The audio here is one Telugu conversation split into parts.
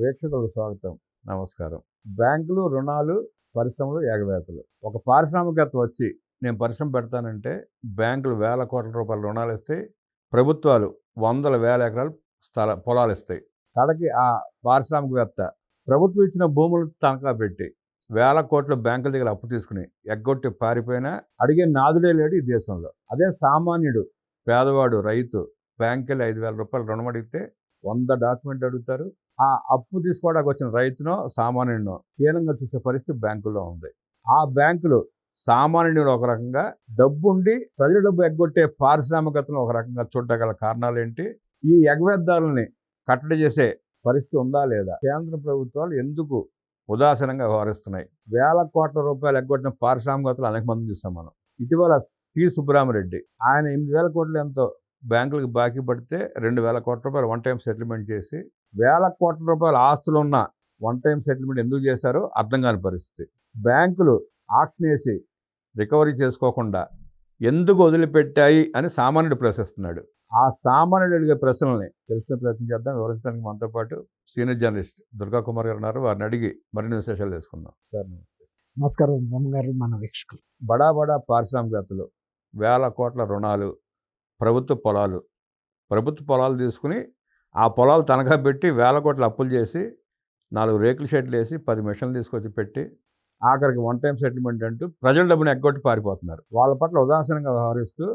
వీక్షకులకు స్వాగతం. నమస్కారం. బ్యాంకులు రుణాలు పరిశ్రమలు ఎగవేతలు ఒక పారిశ్రామికవేత్త వచ్చి నేను పరిశ్రమ పెడతానంటే బ్యాంకులు వేల కోట్ల రూపాయల రుణాలు ఇస్తాయి ప్రభుత్వాలు వందల వేల ఎకరాలు స్థల పొలాలు ఇస్తాయి. కడకి ఆ పారిశ్రామికవేత్త ప్రభుత్వం ఇచ్చిన భూములు తనఖా పెట్టి వేల కోట్ల బ్యాంకుల దగ్గర అప్పు తీసుకుని ఎగ్గొట్టి పారిపోయినా అడిగే నాదుడే లేడు ఈ దేశంలో. అదే సామాన్యుడు పేదవాడు రైతు బ్యాంకులు ఐదు వేల రూపాయలు రుణం అడిగితే వంద డాక్యుమెంట్ అడుగుతారు. ఆ అప్పు తీసుకోవడానికి వచ్చిన రైతునో సామాన్యునో హీనంగా చూసే పరిస్థితి బ్యాంకుల్లో ఉంది. ఆ బ్యాంకులు సామాన్యుడు ఒక రకంగా డబ్బు ఉండి ప్రజల డబ్బు ఎగ్గొట్టే పారిశ్రామికతను ఒక రకంగా చూడగల కారణాలు ఏంటి ఈ ఎగవేద్దాలని కట్టడి చేసే పరిస్థితి ఉందా లేదా? కేంద్ర ప్రభుత్వాలు ఎందుకు ఉదాసీనంగా వ్యవహరిస్తున్నాయి? వేల కోట్ల రూపాయలు ఎగ్గొట్టిన పారిశ్రామికతలు అనేక మంది చూసాం మనం. ఇటీవల పి సుబ్బరామరెడ్డి ఆయన ఎనిమిది వేల కోట్లు ఎంతో బ్యాంకులకు బాకీ పడితే రెండు వేల కోట్ల రూపాయలు వన్ టైం సెటిల్మెంట్ చేసి వేల కోట్ల రూపాయల ఆస్తులు ఉన్న వన్ టైం సెటిల్మెంట్ ఎందుకు చేశారో అర్థం కాని పరిస్థితి. బ్యాంకులు ఆక్షన్ వేసి రికవరీ చేసుకోకుండా ఎందుకు వదిలిపెట్టాయి అని సామాన్యుడు ప్రశ్నిస్తున్నాడు. ఆ సామాన్యుడు అడిగే ప్రశ్నల్ని తెలుసుకునే ప్రయత్నం చేద్దాం. వివరించడానికి మనతో పాటు సీనియర్ జర్నలిస్ట్ దుర్గా కుమార్ గారు ఉన్నారు. వారిని అడిగి మరిన్ని విశేషాలు తెలుసుకుందాం. సార్ నమస్కారం. బ్రహ్మగారు మన వీక్షకులు. బడా బడా పారిశ్రామికవేత్తలు వేల కోట్ల రుణాలు ప్రభుత్వ పొలాలు. ప్రభుత్వ పొలాలు తీసుకుని ఆ పొలాలు తనఖా పెట్టి వేల కోట్ల అప్పులు చేసి నాలుగు రేకుల షెడ్లు వేసి పది మిషన్లు తీసుకొచ్చి పెట్టి ఆఖరికి వన్ టైం సెటిల్మెంట్ అంటూ ప్రజల డబ్బుని ఎగ్గొట్టి పారిపోతున్నారు. వాళ్ళ పట్ల ఉదాసీనంగా వ్యవహరిస్తూ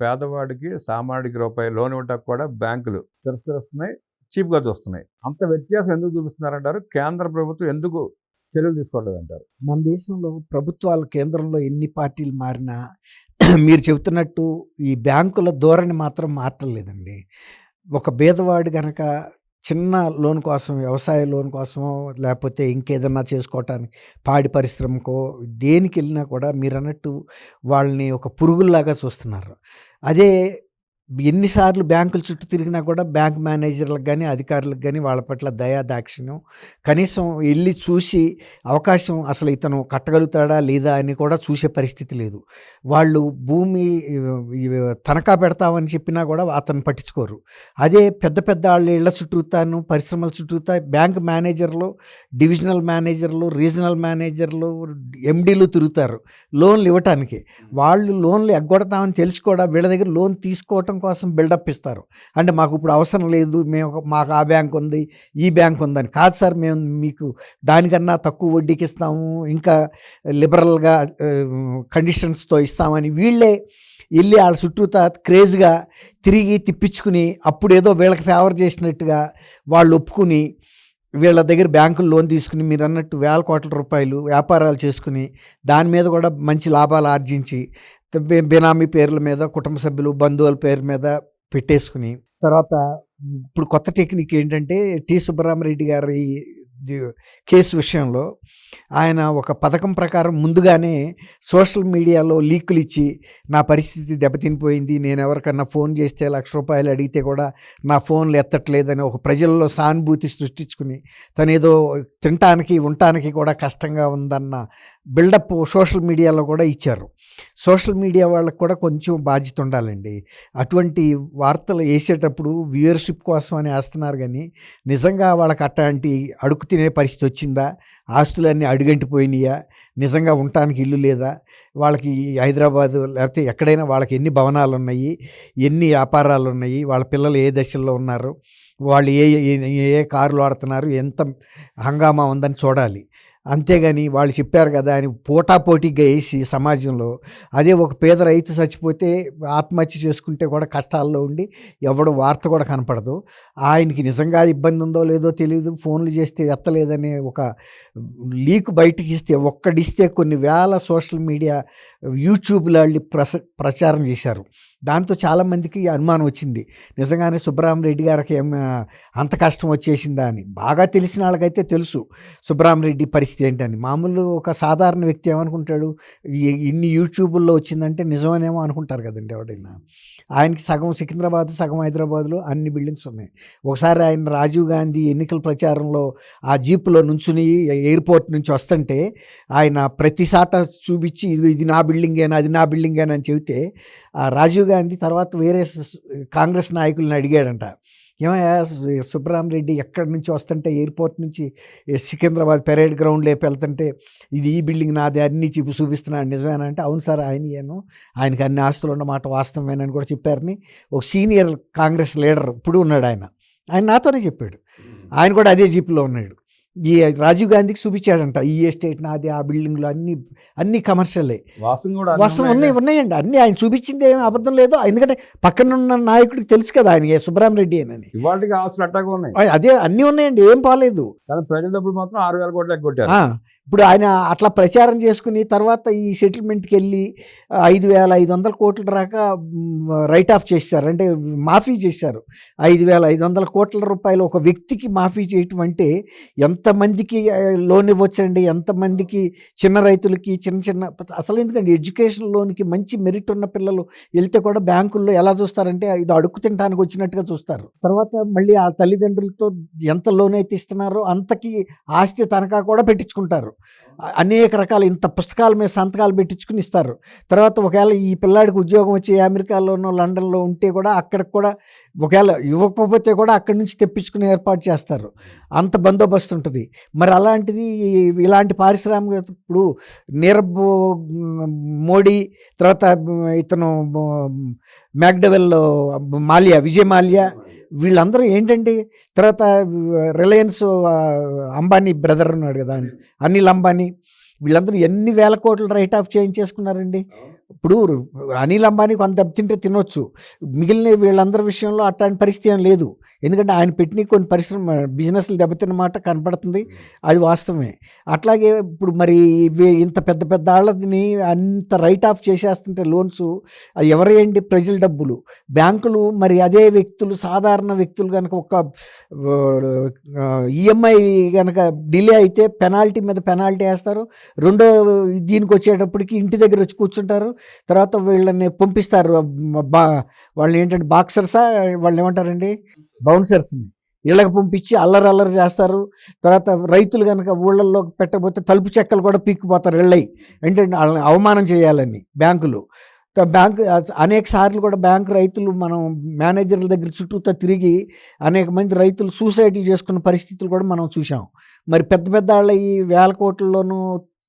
పేదవాడికి సామాన్యుడికి రూపాయి లోన్ ఇవ్వటానికి కూడా బ్యాంకులు తిరస్కరిస్తున్నాయి చీప్గా చూస్తున్నాయి. అంత వ్యత్యాసం ఎందుకు చూపిస్తున్నారంటారు? కేంద్ర ప్రభుత్వం ఎందుకు చర్యలు తీసుకోవట్లేదు అంటారు మన దేశంలో ప్రభుత్వాలు కేంద్రంలో ఎన్ని పార్టీలు మారినా మీరు చెబుతున్నట్టు ఈ బ్యాంకుల ధోరణి మాత్రం మార్చలేదండి ఒక బీదవాడు గనక చిన్న లోన్ కోసం వ్యవసాయ లోన్ కోసమో లేకపోతే ఇంకేదన్నా చేసుకోవటానికి పాడి పరిశ్రమకో దేనికి వెళ్ళినా కూడా మీరు అన్నట్టు వాళ్ళని ఒక పురుగుల్లాగా చూస్తున్నారు. అదే ఎన్నిసార్లు బ్యాంకుల చుట్టూ తిరిగినా కూడా బ్యాంక్ మేనేజర్లకు కానీ అధికారులకు కానీ వాళ్ళ పట్ల దయా దాక్షిణ్యం. కనీసం వెళ్ళి చూసి అవకాశం అసలు ఇతను కట్టగలుగుతాడా లేదా అని కూడా చూసే పరిస్థితి లేదు. వాళ్ళు భూమి తనఖా పెడతామని చెప్పినా కూడా అతను పట్టించుకోరు. అదే పెద్ద పెద్ద వాళ్ళ ఇళ్ళ చుట్టూతాను పరిశ్రమల చుట్టూతా బ్యాంక్ మేనేజర్లు డివిజనల్ మేనేజర్లు రీజనల్ మేనేజర్లు ఎండీలు తిరుగుతారు లోన్లు ఇవ్వటానికి. వాళ్ళు లోన్లు ఎగ్గొడతామని తెలిసి కూడా వీళ్ళ దగ్గర లోన్ తీసుకోవటం కోసం బిల్డప్ ఇస్తారు. అంటే మాకు ఇప్పుడు అవసరం లేదు మేము మాకు ఆ బ్యాంక్ ఉంది ఈ బ్యాంక్ ఉందని. కాదు సార్ మేము మీకు దానికన్నా తక్కువ వడ్డీకి ఇస్తాము ఇంకా లిబరల్గా కండిషన్స్తో ఇస్తామని వీళ్ళే వెళ్ళి వాళ్ళ చుట్టూతా క్రేజ్గా తిరిగి తిప్పించుకుని అప్పుడు ఏదో వీళ్ళకి ఫేవర్ చేసినట్టుగా వాళ్ళు ఒప్పుకుని వీళ్ళ దగ్గర బ్యాంకులు లోన్ తీసుకుని మీరు అన్నట్టు వేల కోట్ల రూపాయలు వ్యాపారాలు చేసుకుని దాని మీద కూడా మంచి లాభాలు ఆర్జించి బినామీ పేర్ల మీద కుటుంబ సభ్యులు బంధువుల పేరు మీద పెట్టేసుకుని తర్వాత ఇప్పుడు కొత్త టెక్నిక్ ఏంటంటే టి. సుబ్బరామరెడ్డి గారి కేసు విషయంలో ఆయన ఒక పథకం ప్రకారం ముందుగానే సోషల్ మీడియాలో లీకులు ఇచ్చి నా పరిస్థితి దెబ్బతినిపోయింది నేను ఎవరికన్నా ఫోన్ చేస్తే లక్ష రూపాయలు అడిగితే కూడా నా ఫోన్లు ఎత్తట్లేదని ఒక ప్రజల్లో సానుభూతి సృష్టించుకుని తనేదో తినటానికి ఉండటానికి కూడా కష్టంగా ఉందన్న బిల్డప్ సోషల్ మీడియాలో కూడా ఇచ్చారు. సోషల్ మీడియా వాళ్ళకు కూడా కొంచెం బాధ్యత ఉండాలండి. అటువంటి వార్తలు వేసేటప్పుడు వ్యూయర్షిప్ కోసం అని వేస్తున్నారు కానీ నిజంగా వాళ్ళకి అట్లాంటి అడుగు తినే పరిస్థితి వచ్చిందా? ఆస్తులన్నీ అడుగంటిపోయినాయా? నిజంగా ఉండటానికి ఇల్లు లేదా? వాళ్ళకి హైదరాబాద్ హైదరాబాదు లేకపోతే ఎక్కడైనా వాళ్ళకి ఎన్ని భవనాలు ఉన్నాయి? ఎన్ని వ్యాపారాలు ఉన్నాయి? వాళ్ళ పిల్లలు ఏ దశల్లో ఉన్నారు? వాళ్ళు ఏ ఏ- ఏ కారులు ఆడుతున్నారు ఎంత హంగామా ఉందని చూడాలి. అంతేగాని వాళ్ళు చెప్పారు కదా అని పోటాపోటీగా వేసి సమాజంలో అదే ఒక పేద రైతు చచ్చిపోతే ఆత్మహత్య చేసుకుంటే కూడా కష్టాల్లో ఉండి ఎవడు వార్త కూడా కనపడదు. ఆయనకి నిజంగా ఇబ్బంది ఉందో లేదో తెలియదు ఫోన్లు చేస్తే ఎత్తలేదనే ఒక లీక్ బయటికి ఇస్తే ఒక్కడిస్తే కొన్ని వేల సోషల్ మీడియా యూట్యూబ్లో వాళ్ళు ప్రస ప్రచారం చేశారు. దాంతో చాలామందికి అనుమానం వచ్చింది. నిజంగానే సుబ్బరామరెడ్డి గారికి ఏం అంత కష్టం వచ్చేసిందా అని. బాగా తెలిసిన వాళ్ళకైతే తెలుసు సుబ్బరామరెడ్డి పరిస్థితి ఏంటని. మామూలు ఒక సాధారణ వ్యక్తి ఏమనుకుంటాడు? ఈ- ఇన్ని యూట్యూబుల్లో వచ్చిందంటే నిజమనేమో అనుకుంటారు కదండి ఎవడైనా ఆయనకి సగం సికింద్రాబాద్ సగం హైదరాబాద్లో అన్ని బిల్డింగ్స్ ఉన్నాయి. ఒకసారి ఆయన రాజీవ్ గాంధీ ఎన్నికల ప్రచారంలో ఆ జీపులో నుంచుని ఎయిర్పోర్ట్ నుంచి వస్తుంటే ఆయన ప్రతి సాట చూపించి ఇది ఇది నా బిల్డింగేనా అది నా బిల్డింగేనా అని చెబితే ఆ రాజీవ్ గాంధీ తర్వాత వేరే కాంగ్రెస్ నాయకుల్ని అడిగాడంట. ఏమయ్యా సు- సుబ్బరామరెడ్డి ఎక్కడి నుంచి వస్తుంటే ఎయిర్పోర్ట్ నుంచి సికింద్రాబాద్ పెరేడ్ గ్రౌండ్ లేపు వెళ్తుంటే ఇది ఈ బిల్డింగ్ నాది అన్ని చూపి చూపిస్తున్నాడు. నిజమేనా అంటే అవును సార్ ఆయన ఏను ఆయనకి అన్ని ఆస్తులు ఉన్నమాట వాస్తవమేనని కూడా చెప్పారని ఒక సీనియర్ కాంగ్రెస్ లీడర్ ఇప్పుడు ఉన్నాడు ఆయన. ఆయన నాతోనే చెప్పాడు. ఆయన కూడా అదే జీప్లో ఉన్నాడు. ఈ రాజీవ్ గాంధీకి చూపించాడంట. ఈ ఎస్టేట్ నాది ఆ బిల్డింగ్లు అన్ని అన్ని కమర్షియలే వాస్తవం ఉన్నాయి ఉన్నాయి ఉన్నాయండి. అన్ని ఆయన చూపించింది ఏం అబద్ధం లేదు. ఎందుకంటే పక్కన ఉన్న నాయకుడికి తెలుసు కదా ఆయన సుబ్బరామరెడ్డి అని ఇవాళకి ఆస్తులు అట్టాగా ఉన్నాయి. అదే అన్నీ ఉన్నాయండి ఏం పాలేదు కానీ ప్రజల డబ్బులు మాత్రం ఆరు వేల కోట్లు ఇప్పుడు ఆయన అట్లా ప్రచారం చేసుకుని తర్వాత ఈ సెటిల్మెంట్కి వెళ్ళి ఐదు వేల ఐదు వందల కోట్ల దాకా రైట్ ఆఫ్ చేశారు. అంటే మాఫీ చేశారు. ఐదు వేల ఐదు వందల కోట్ల రూపాయలు ఒక వ్యక్తికి మాఫీ చేయటం అంటే ఎంతమందికి లోన్ ఇవ్వచ్చండి? ఎంతమందికి చిన్న రైతులకి చిన్న చిన్న అసలు ఎందుకంటే ఎడ్యుకేషన్ లోన్కి మంచి మెరిట్ ఉన్న పిల్లలు వెళ్తే కూడా బ్యాంకుల్లో ఎలా చూస్తారంటే ఇది అడుక్కు తినడానికి వచ్చినట్టుగా చూస్తారు. తర్వాత మళ్ళీ ఆ తల్లిదండ్రులతో ఎంత లోన్ అయితే ఇస్తున్నారో అంతకి ఆస్తి తనఖా కూడా పెట్టించుకుంటారు. ఇస్తారు. అనేక రకాల ఇంత పుస్తకాల మీద సంతకాలు పెట్టించుకుని ఇస్తారు. తర్వాత ఒకవేళ ఈ పిల్లాడికి ఉద్యోగం వచ్చి అమెరికాలోనో లండన్లో ఉంటే కూడా అక్కడికి కూడా ఒకవేళ ఇవ్వకపోతే కూడా అక్కడి నుంచి తెప్పించుకుని ఏర్పాటు చేస్తారు. అంత బందోబస్తు ఉంటుంది. మరి అలాంటిది ఇలాంటి పారిశ్రామిక ఇప్పుడు నీరబ్ మోడీ తర్వాత ఇతను మ్యాక్డవెల్ మాల్యా విజయ్ మాల్యా వీళ్ళందరూ ఏంటండి తర్వాత రిలయన్స్ అంబానీ బ్రదర్ ఉన్నాడు కదా అనిల్ అంబానీ. వీళ్ళందరూ ఎన్ని వేల కోట్లు రైట్ ఆఫ్ చేయించేసుకున్నారండి? ఇప్పుడు అనిల్ అంబానీ కొంత దెబ్బతింటే తినొచ్చు. మిగిలిన వీళ్ళందరి విషయంలో అట్లాంటి పరిస్థితి ఏం లేదు. ఎందుకంటే ఆయన పెట్టిన కొన్ని పరిశ్రమ బిజినెస్లు దెబ్బతిన్న మాట కనపడుతుంది. అది వాస్తవమే. అట్లాగే ఇప్పుడు మరి ఇవి ఇంత పెద్ద పెద్ద వాళ్ళని అంత రైట్ ఆఫ్ చేసేస్తుంటే లోన్స్ అది ఎవరేంటి? ప్రజల డబ్బులు. బ్యాంకులు మరి అదే వ్యక్తులు సాధారణ వ్యక్తులు కనుక ఒక ఈఎంఐ కనుక డిలే అయితే పెనాల్టీ మీద పెనాల్టీ వేస్తారు. రెండో దీనికి వచ్చేటప్పటికి ఇంటి దగ్గర వచ్చి కూర్చుంటారు. తర్వాత వీళ్ళని పంపిస్తారు. బా వాళ్ళు ఏంటంటే బాక్సర్సా? వాళ్ళు ఏమంటారండి బౌన్సర్స్ని. ఇళ్ళకి పంపించి అల్లరి అల్లరి చేస్తారు. తర్వాత రైతులు కనుక ఊళ్ళల్లో పెట్టకపోతే తలుపు చెక్కలు కూడా పీక్కుపోతారు ఇళ్ళయి ఏంటంటే వాళ్ళని అవమానం చేయాలని బ్యాంకులు. బ్యాంక్ బ్యాంకు అనేక సార్లు కూడా బ్యాంకు రైతులు మనం మేనేజర్ల దగ్గర చుట్టూతో తిరిగి అనేక మంది రైతులు సూసైడ్లు చేసుకున్న పరిస్థితులు కూడా మనం చూసాం మరి పెద్ద పెద్ద వాళ్ళ ఈ వేల కోట్లలోనూ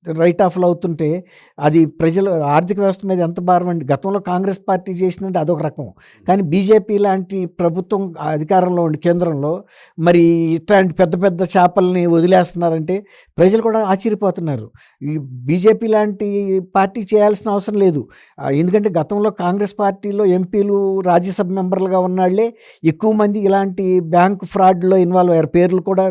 రైట్ ఆఫ్లు అవుతుంటే అది ప్రజలు ఆర్థిక వ్యవస్థ మీద ఎంత భారం అండి? గతంలో కాంగ్రెస్ పార్టీ చేసిందంటే అదొక రకం. కానీ బీజేపీ లాంటి ప్రభుత్వం అధికారంలో ఉండి కేంద్రంలో మరి ఇట్లాంటి పెద్ద పెద్ద చేపల్ని వదిలేస్తున్నారంటే ప్రజలు కూడా ఆశ్చర్యపోతున్నారు. ఈ బీజేపీ లాంటి పార్టీ చేయాల్సిన అవసరం లేదు. ఎందుకంటే గతంలో కాంగ్రెస్ పార్టీలో ఎంపీలు రాజ్యసభ మెంబర్లుగా ఉన్నాళ్ళే ఎక్కువ మంది ఇలాంటి బ్యాంక్ ఫ్రాడ్లో ఇన్వాల్వ్ అయ్యారు. పేర్లు కూడా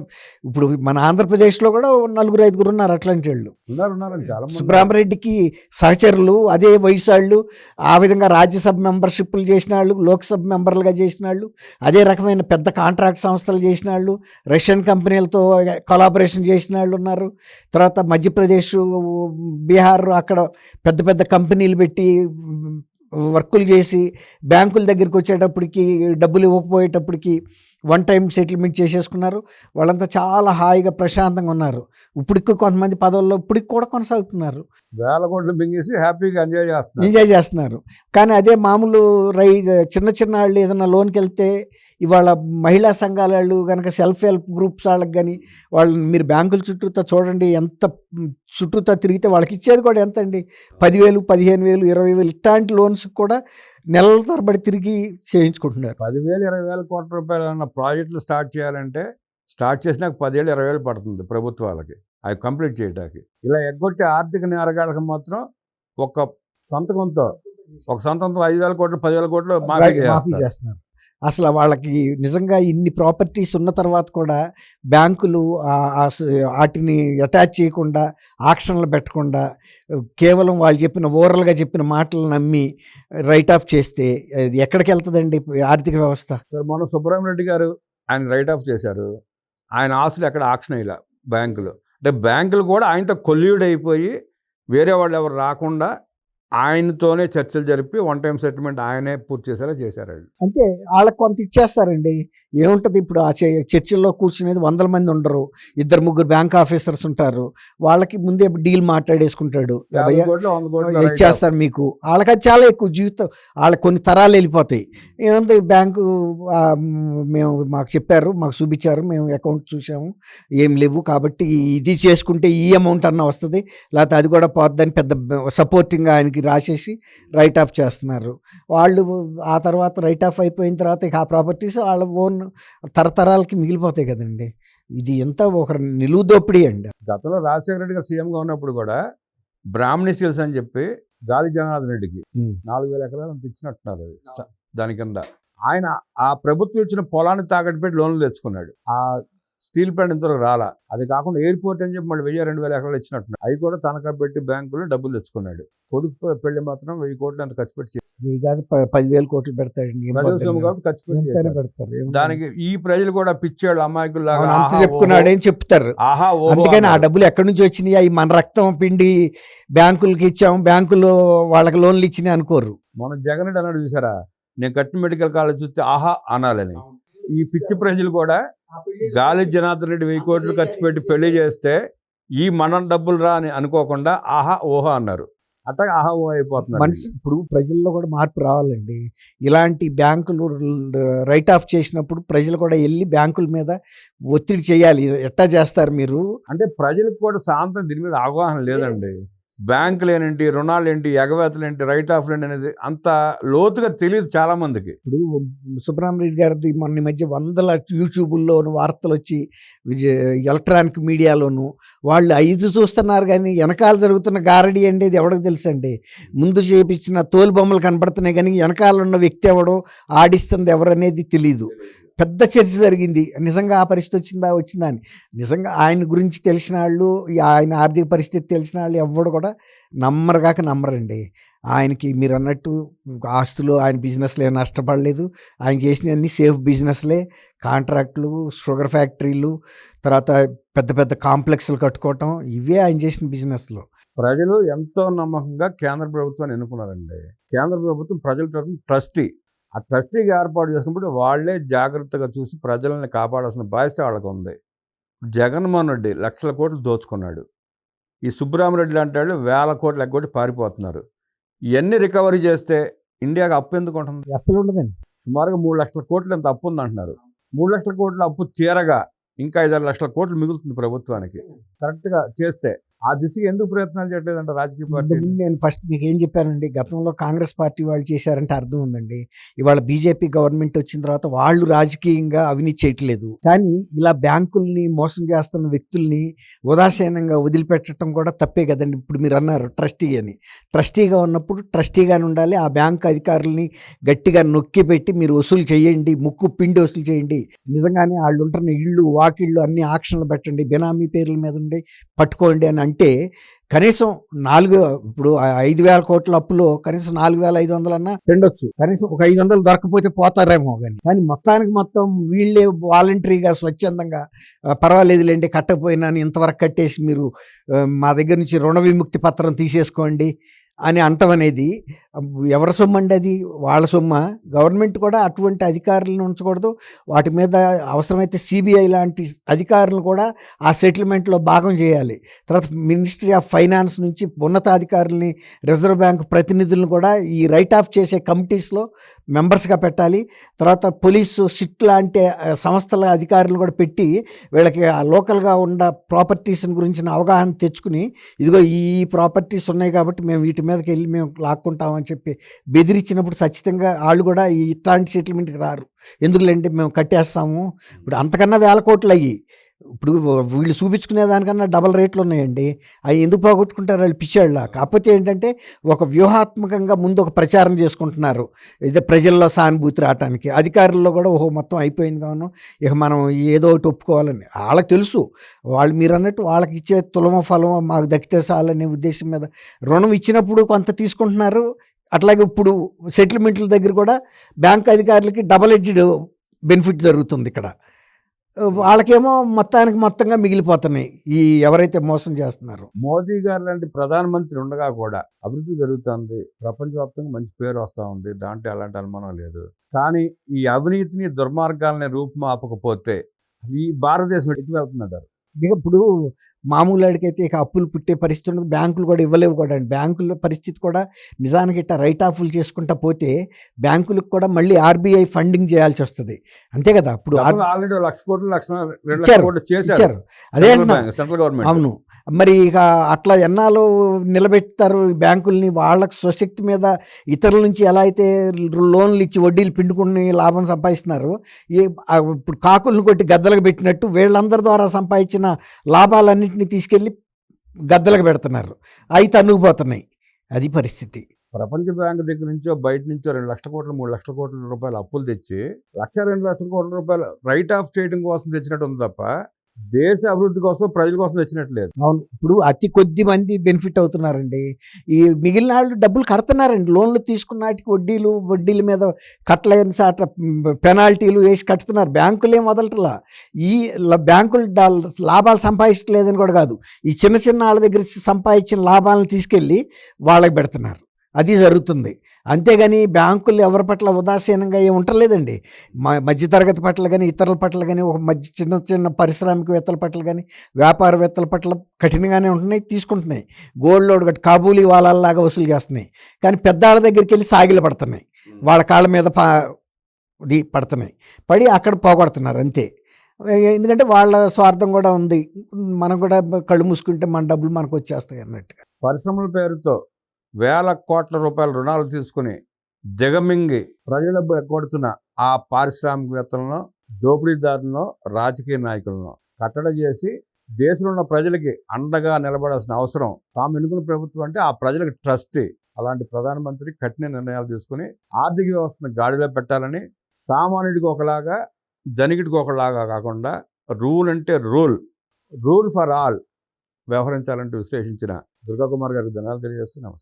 ఇప్పుడు మన ఆంధ్రప్రదేశ్లో కూడా నలుగురు ఐదుగురు ఉన్నారు అట్లాంటి వాళ్ళు. గారు ఉన్నారని చాలా సుబ్రహ్మరెడ్డికి సహచరులు అదే వయసు వాళ్ళు ఆ విధంగా రాజ్యసభ మెంబర్షిప్లు చేసిన వాళ్ళు లోక్సభ మెంబర్లుగా చేసిన వాళ్ళు అదే రకమైన పెద్ద కాంట్రాక్ట్ సంస్థలు చేసిన వాళ్ళు రష్యన్ కంపెనీలతో కొలాబరేషన్ చేసిన వాళ్ళు ఉన్నారు. తర్వాత మధ్యప్రదేశ్ బీహార్ అక్కడ పెద్ద పెద్ద కంపెనీలు పెట్టి వర్కులు చేసి బ్యాంకుల దగ్గరికి వచ్చేటప్పటికి డబ్బులు ఇవ్వకపోయేటప్పటికి వన్ టైం సెటిల్మెంట్ చేసేసుకున్నారు. వాళ్ళంతా చాలా హాయిగా ప్రశాంతంగా ఉన్నారు. ఇప్పటికి కొంతమంది పదవుల్లో ఇప్పటికి కూడా కొనసాగుతున్నారు. వేల కోట్లు బింగేసి హ్యాపీగా ఎంజాయ్ చేస్తున్నారు. ఎంజాయ్ చేస్తున్నారు. కానీ అదే మామూలు రై చిన్న చిన్న వాళ్ళు ఏదైనా లోన్కి వెళ్తే ఇవాళ మహిళా సంఘాల వాళ్ళు కనుక సెల్ఫ్ హెల్ప్ గ్రూప్స్ వాళ్ళకి కానీ వాళ్ళని మీరు బ్యాంకుల చుట్టూతో చూడండి ఎంత చుట్టూతో తిరిగితే వాళ్ళకి ఇచ్చేది కూడా ఎంత అండి పదివేలు పదిహేను వేలు ఇరవై వేలు ఇట్లాంటి లోన్స్ కూడా నెలల తరబడి తిరిగి చేయించుకుంటున్నారు. పదివేలు ఇరవై వేల కోట్ల రూపాయలు అన్న ప్రాజెక్టులు స్టార్ట్ చేయాలంటే స్టార్ట్ చేసినాక పదివేలు ఇరవై వేలు పడుతుంది ప్రభుత్వాలకి. అవి కంప్లీట్ చేయడానికి ఇలా ఎగ్గొట్టే ఆర్థిక నేరగాళ్ళకి మాత్రం ఒక సంతకంతో ఒక సంతకంతో ఐదు వేల కోట్లు పదివేల కోట్లు మాఫీ. చేస్తున్నారు. అసలు వాళ్ళకి నిజంగా ఇన్ని ప్రాపర్టీస్ ఉన్న తర్వాత కూడా బ్యాంకులు వాటిని అటాచ్ చేయకుండా ఆక్షన్లు పెట్టకుండా కేవలం వాళ్ళు చెప్పిన ఓరల్గా చెప్పిన మాటలు నమ్మి రైట్ ఆఫ్ చేస్తే అది ఎక్కడికి వెళ్తుందండి ఆర్థిక వ్యవస్థ? సరే మొన్న సుబ్రహ్మణ్య రెడ్డి గారు ఆయన రైట్ ఆఫ్ చేశారు. ఆయన ఆస్తులు ఎక్కడ ఆక్షన్ అయ్యలే బ్యాంకులు. అంటే బ్యాంకులు కూడా ఆయనతో కొల్యూడ్ అయిపోయి వేరే వాళ్ళు ఎవరు రాకుండా ఆయనతోనే చర్చలు జరిపి వన్ టైం సెటిల్మెంట్ ఆయనే పూర్తి చేసేలా చేశారు అంతే వాళ్ళకి కొంత ఇచ్చేస్తారండి. ఏముంటుంది ఇప్పుడు ఆ చర్చిల్లో కూర్చునేది వందల మంది ఉండరు. ఇద్దరు ముగ్గురు బ్యాంక్ ఆఫీసర్స్ ఉంటారు. వాళ్ళకి ముందే డీల్ మాట్లాడేసుకుంటాడు. యాభై "అయ్యా, కోట్లు వంద కోట్లు రైట్ ఆఫ్. ఇచ్చేస్తారు మీకు. వాళ్ళకి చాలా ఎక్కువ జీవితం వాళ్ళకి కొన్ని తరాలు వెళ్ళిపోతాయి. ఏముంది బ్యాంకు మేము మాకు చెప్పారు మాకు చూపించారు మేము అకౌంట్ చూసాము. ఏం లేవు కాబట్టి ఇది చేసుకుంటే ఈ అమౌంట్ అన్న వస్తుంది. లేకపోతే అది కూడా పోద్దని పెద్ద సపోర్టింగ్ ఆయనకి రాసేసి రైట్ ఆఫ్ చేస్తున్నారు. వాళ్ళు ఆ తర్వాత రైట్ ఆఫ్ అయిపోయిన తర్వాత ఇక ఆ ప్రాపర్టీస్ వాళ్ళ ఓన్ తరతరాలకి మిగిలిపోతాయి కదండి. ఇది ఎంత ఒక నిలువు దోపిడీ అండి. గతంలో రాజశేఖర రెడ్డి గారు సీఎంగా ఉన్నప్పుడు కూడా బ్రాహ్మణి స్కిల్స్ అని చెప్పి గాలి జనార్దన్ రెడ్డికి. నాలుగు వేల ఎకరాలు అంత ఇచ్చినట్టున్నారు దాని కింద. ఆయన ఆ ప్రభుత్వం ఇచ్చిన పొలాన్ని తాకట్టు పెట్టి లోన్లు తెచ్చుకున్నాడు. ఆ స్టీల్ ప్లాంట్ ఇంతవరకు రాలా. అది కాకుండా ఎయిర్పోర్ట్ అని చెప్పి మళ్ళీ వెయ్యి రెండు వేల ఎకరాలు ఇచ్చినట్టున్నారు అవి కూడా తనఖా పెట్టి బ్యాంకులో డబ్బులు తెచ్చుకున్నాడు. కొడుకు పెళ్ళి మాత్రం వెయ్యి కోట్లు అంత ఖర్చు పెట్టి కాదు పదివేల కోట్లు ఏముంది? దానికి ఈ ప్రజలు కూడా పిచ్చేళ్ళు అమాయకులు అంత చెప్పుకున్నాడు ఏం చెప్తారు? ఆహా అందుకని ఆ. డబ్బులు ఎక్కడి నుంచి వచ్చినాయి? అవి మన రక్తం పిండి బ్యాంకులకి ఇచ్చాము. బ్యాంకులు వాళ్ళకి లోన్లు ఇచ్చినాయి అనుకోరు. మన జగన్ అన్నాడు చూసారా? నేను కట్టిన మెడికల్ కాలేజ్ చూస్తే ఆహా అనాలని. ఈ పిచ్చి ప్రజలు కూడా గాలి జనార్దన్ రెడ్డి వెయ్యి కోట్లు ఖర్చు పెట్టి పెళ్ళి చేస్తే ఈ మనం డబ్బులు రా అని అనుకోకుండా ఆహా ఓహో అన్నారు. అట్టగా ఆహా ఓహో అయిపోతున్నారు మనిషి ఇప్పుడు ప్రజల్లో కూడా మార్పు రావాలండి. ఇలాంటి బ్యాంకులు రైట్ ఆఫ్ చేసినప్పుడు ప్రజలు కూడా వెళ్ళి బ్యాంకుల మీద ఒత్తిడి చేయాలి. ఎట్టా చేస్తారు మీరు? అంటే ప్రజలకు కూడా సాంతం దీని మీద అవగాహన లేదండి. బ్యాంకులు ఏంటి రుణాలు ఏంటి ఎగవేతలు ఏంటి రైట్ ఆఫ్ ఏంటి అనేది అంత లోతుగా తెలియదు చాలా మందికి ఇప్పుడు సుబ్రహ్మణ్య గారిది మొన్న మధ్య వందల యూట్యూబుల్లోను వార్తలు వచ్చి ఎలక్ట్రానిక్ మీడియాలోను వాళ్ళు ఐదు చూస్తున్నారు కానీ వెనకాల జరుగుతున్న గారడి అనేది ఎవరికి తెలుసండి? ముందు చేపించిన తోలు బొమ్మలు కనపడుతున్నాయి కానీ వెనకాల ఉన్న వ్యక్తి ఎవడో ఆడిస్తుంది ఎవరు అనేది తెలియదు పెద్ద చర్చ జరిగింది. నిజంగా ఆ పరిస్థితి వచ్చిందా? వచ్చిందా అని. నిజంగా ఆయన గురించి తెలిసిన వాళ్ళు ఆయన ఆర్థిక పరిస్థితి తెలిసిన వాళ్ళు ఎవడు కూడా నమ్మరు కాక నమ్మరండి. ఆయనకి మీరు అన్నట్టు ఆస్తులు ఆయన బిజినెస్లే ఏం నష్టపడలేదు. ఆయన చేసినవన్నీ సేఫ్ బిజినెస్లే. కాంట్రాక్టులు షుగర్ ఫ్యాక్టరీలు తర్వాత పెద్ద పెద్ద కాంప్లెక్స్లు కట్టుకోవటం ఇవే ఆయన చేసిన బిజినెస్లో. ప్రజలు ఎంతో నమ్మకంగా కేంద్ర ప్రభుత్వాన్ని ఎన్నుకున్నారండి. కేంద్ర ప్రభుత్వం ప్రజల తరఫున ట్రస్టీ. ఆ ట్రస్టీగా ఏర్పాటు చేసినప్పుడు వాళ్ళే జాగ్రత్తగా చూసి ప్రజల్ని కాపాడాల్సిన బాధ్యత వాళ్ళకు ఉంది జగన్మోహన్ రెడ్డి లక్షల కోట్లు దోచుకున్నాడు. ఈ సుబ్బరామరెడ్డి లాంటి వాళ్ళు వేల కోట్లు ఎగ్గొట్టి పారిపోతున్నారు. ఇవన్నీ రికవరీ చేస్తే ఇండియాకి అప్పు ఎందుకు ఉంటుంది? అసలు ఉండదండి. సుమారుగా మూడు లక్షల కోట్లు ఎంత అప్పు ఉంది అంటున్నారు మూడు లక్షల కోట్ల అప్పు తీరగా ఇంకా ఐదారు లక్షల కోట్లు మిగులుతుంది ప్రభుత్వానికి. కరెక్ట్గా చేస్తే ఆ దిశగా ఎందుకు ప్రయత్నాలు చేయట్లేదంట రాజకీయ పార్టీ నేను ఫస్ట్ మీకు ఏం చెప్పానండి గతంలో కాంగ్రెస్ పార్టీ వాళ్ళు చేశారంటే అర్థం ఉందండి. ఇవాళ బీజేపీ గవర్నమెంట్ వచ్చిన తర్వాత వాళ్ళు రాజకీయంగా అవినీతి చేయట్లేదు. కానీ ఇలా బ్యాంకుల్ని మోసం చేస్తున్న వ్యక్తుల్ని ఉదాసీనంగా వదిలిపెట్టడం కూడా తప్పే కదండి. ఇప్పుడు మీరు అన్నారు ట్రస్టీ అని. ట్రస్టీగా ఉన్నప్పుడు ట్రస్టీగానే ఉండాలి. ఆ బ్యాంక్ అధికారుల్ని గట్టిగా నొక్కి పెట్టి మీరు వసూలు చేయండి ముక్కు పిండి వసూలు చేయండి. నిజంగానే వాళ్ళు ఉంటున్న ఇళ్ళు వాకిళ్ళు అన్ని ఆక్షన్లు పెట్టండి. బినామీ పేర్ల మీద ఉండి పట్టుకోండి అని అంటే కనీసం నాలుగు ఇప్పుడు ఐదు వేల కోట్ల అప్పులో కనీసం నాలుగు వేల ఐదు వందలన్నా పెండొచ్చు కనీసం ఒక ఐదు వందలు దొరకపోతే పోతారేమో కానీ. కానీ మొత్తానికి మొత్తం వీళ్ళే వాలంటరీగా స్వచ్ఛందంగా పర్వాలేదులేండి కట్టకపోయినా అని ఇంతవరకు కట్టేసి మీరు మా దగ్గర నుంచి రుణ విముక్తి పత్రం తీసేసుకోండి. అని అంటం అనేది ఎవరి సొమ్ము అండి అది వాళ్ళ సొమ్మ. గవర్నమెంట్ కూడా అటువంటి అధికారులను ఉంచకూడదు. వాటి మీద అవసరమైతే సిబిఐ లాంటి అధికారులను కూడా ఆ సెటిల్మెంట్లో భాగం చేయాలి. తర్వాత మినిస్ట్రీ ఆఫ్ ఫైనాన్స్ నుంచి ఉన్నతాధికారుల్ని రిజర్వ్ బ్యాంక్ ప్రతినిధులను కూడా ఈ రైట్ ఆఫ్ చేసే కమిటీస్లో మెంబర్స్గా పెట్టాలి. తర్వాత పోలీసు సిట్ లాంటి సంస్థల అధికారులు కూడా పెట్టి వీళ్ళకి ఆ లోకల్గా ఉన్న ప్రాపర్టీస్ గురించిన అవగాహన తెచ్చుకుని ఇదిగో ఈ ప్రాపర్టీస్ ఉన్నాయి కాబట్టి మేము వీటి మీదకి వెళ్ళి మేము లాక్కుంటామని చెప్పి బెదిరించినప్పుడు ఖచ్చితంగా వాళ్ళు కూడా ఇట్లాంటి సెటిల్మెంట్కి రారు. ఎందుకులేంటే మేము కట్టేస్తాము. ఇప్పుడు అంతకన్నా వేల కోట్లు అయ్యి ఇప్పుడు వీళ్ళు చూపించుకునే దానికన్నా డబల్ రేట్లు ఉన్నాయండి. అవి ఎందుకు పోగొట్టుకుంటారు? వాళ్ళు పిచ్చాళ్ళ. కాకపోతే ఏంటంటే ఒక వ్యూహాత్మకంగా ముందు ఒక ప్రచారం చేసుకుంటున్నారు. ఇదే ప్రజల్లో సానుభూతి రావటానికి. అధికారుల్లో కూడా ఓహో మొత్తం అయిపోయింది కాను ఇక మనం ఏదో ఒకటి ఒప్పుకోవాలని. వాళ్ళకి తెలుసు. వాళ్ళు మీరు అన్నట్టు వాళ్ళకి ఇచ్చే తులమ ఫలమో మాకు దక్కితే చాలనే ఉద్దేశం మీద రుణం ఇచ్చినప్పుడు కొంత తీసుకుంటున్నారు. అట్లాగే ఇప్పుడు సెటిల్మెంట్ల దగ్గర కూడా బ్యాంక్ అధికారులకి డబల్ ఎడ్జ్డ్ బెనిఫిట్ జరుగుతుంది ఇక్కడ. వాళ్ళకేమో మొత్తానికి మొత్తంగా మిగిలిపోతున్నాయి. ఈ ఎవరైతే మోసం చేస్తున్నారో. మోదీ గారు లాంటి ప్రధానమంత్రి ఉండగా కూడా అభివృద్ధి జరుగుతుంది. ప్రపంచవ్యాప్తంగా మంచి పేరు వస్తూ ఉంది. దాంట్లో ఎలాంటి అనుమానం లేదు. కానీ ఈ అవినీతిని దుర్మార్గాలని రూపుమాపకపోతే ఈ భారతదేశం ఎటు వెళ్తుందంటారు ఇప్పుడు మామూలు వాడికైతే ఇక అప్పులు పుట్టే పరిస్థితి ఉండదు. బ్యాంకులు కూడా ఇవ్వలేవు కూడా అండి. బ్యాంకుల పరిస్థితి కూడా నిజానికి ఇట్లా రైట్ ఆఫ్లు చేసుకుంటా పోతే బ్యాంకులకు కూడా మళ్ళీ ఆర్బీఐ ఫండింగ్ చేయాల్సి వస్తుంది. అంతే కదా? ఇప్పుడు ఆల్రెడీ లక్ష కోట్లు లక్ష ఇచ్చారు, అదే అంటున్నా. Central government. అవును. మరి ఇక అట్లా ఎన్నాళ్ళు నిలబెట్టారు బ్యాంకుల్ని? వాళ్ళకి సొసైటీ మీద ఇతరుల నుంచి ఎలా అయితే లోన్లు ఇచ్చి వడ్డీలు పిండుకుని లాభం సంపాదిస్తున్నారు? ఈ ఇప్పుడు కాకులను కొట్టి గద్దలకు పెట్టినట్టు వీళ్ళందరి ద్వారా సంపాదించిన లాభాలన్నింటినీ తీసుకెళ్ళి గద్దలకు పెడుతున్నారు. అవి అనుకుపోతున్నాయి అది పరిస్థితి. ప్రపంచ బ్యాంక్ దగ్గర నుంచో బయట నుంచో రెండు లక్షల కోట్లు మూడు లక్షల కోట్ల రూపాయలు అప్పులు తెచ్చి లక్ష రెండు లక్షల కోట్ల రూపాయలు రైట్ ఆఫ్ చేయడం కోసం తెచ్చినట్టు ఉంది తప్ప దేశ అభివృద్ధి కోసం ప్రజల కోసం తెచ్చినట్టు లేదు అవును. ఇప్పుడు అతి కొద్ది మంది బెనిఫిట్ అవుతున్నారండి. ఈ మిగిలిన వాళ్ళు డబ్బులు కడుతున్నారండి. లోన్లు తీసుకున్నాటికి వడ్డీలు వడ్డీల మీద కట్టలేని సాట పెనాల్టీలు వేసి కట్టుతున్నారు బ్యాంకులు ఏం వదలట్లా? ఈ బ్యాంకులు లాభాలు సంపాదించలేదని కూడా కాదు. ఈ చిన్న చిన్న వాళ్ళ దగ్గర సంపాదించిన లాభాలను తీసుకెళ్ళి వాళ్ళకి పెడుతున్నారు. అది జరుగుతుంది. అంతేగాని బ్యాంకులు ఎవరి పట్ల ఉదాసీనంగా ఏమి ఉండలేదండి. మ- మధ్యతరగతి పట్ల కానీ ఇతరుల పట్ల కానీ ఒక మధ్య చిన్న చిన్న పారిశ్రామికవేత్తల పట్ల కానీ వ్యాపారవేత్తల పట్ల కఠినంగానే ఉంటున్నాయి తీసుకుంటున్నాయి. గోల్డ్ లోడ్ కట్టి కాబూలీ వాళ్ళలాగా వసూలు చేస్తున్నాయి. కానీ పెద్దాళ్ళ దగ్గరికి వెళ్ళి సాగిలు పడుతున్నాయి. వాళ్ళ కాళ్ళ మీద పా పడుతున్నాయి. పడి అక్కడ పోగొడుతున్నారు అంతే. ఎందుకంటే వాళ్ళ స్వార్థం కూడా ఉంది. మనం కూడా కళ్ళు మూసుకుంటే మన డబ్బులు మనకు వచ్చేస్తాయి అన్నట్టుగా. పరిశ్రమల పేరుతో వేల కోట్ల రూపాయల రుణాలు తీసుకుని దిగమింగి ప్రజల కొడుతున్న ఆ పారిశ్రామికవేత్తలను దోపిడీదారులను రాజకీయ నాయకులను కట్టడ చేసి దేశంలో ఉన్న ప్రజలకి అండగా నిలబడాల్సిన అవసరం తాము ఎన్నుకున్న ప్రభుత్వం అంటే ఆ ప్రజలకు ట్రస్టీ. అలాంటి ప్రధానమంత్రి కఠిన నిర్ణయాలు తీసుకుని ఆర్థిక వ్యవస్థను గాడిలో పెట్టాలని సామాన్యుడికి ఒకలాగా ధనికుడికి ఒకలాగా కాకుండా రూల్ అంటే రూల్. Rule for all. వ్యవహరించాలంటూ విశ్లేషించిన దుర్గాకుమార్ గారికి ధనాలు తెలియజేస్తూ నమస్కారం.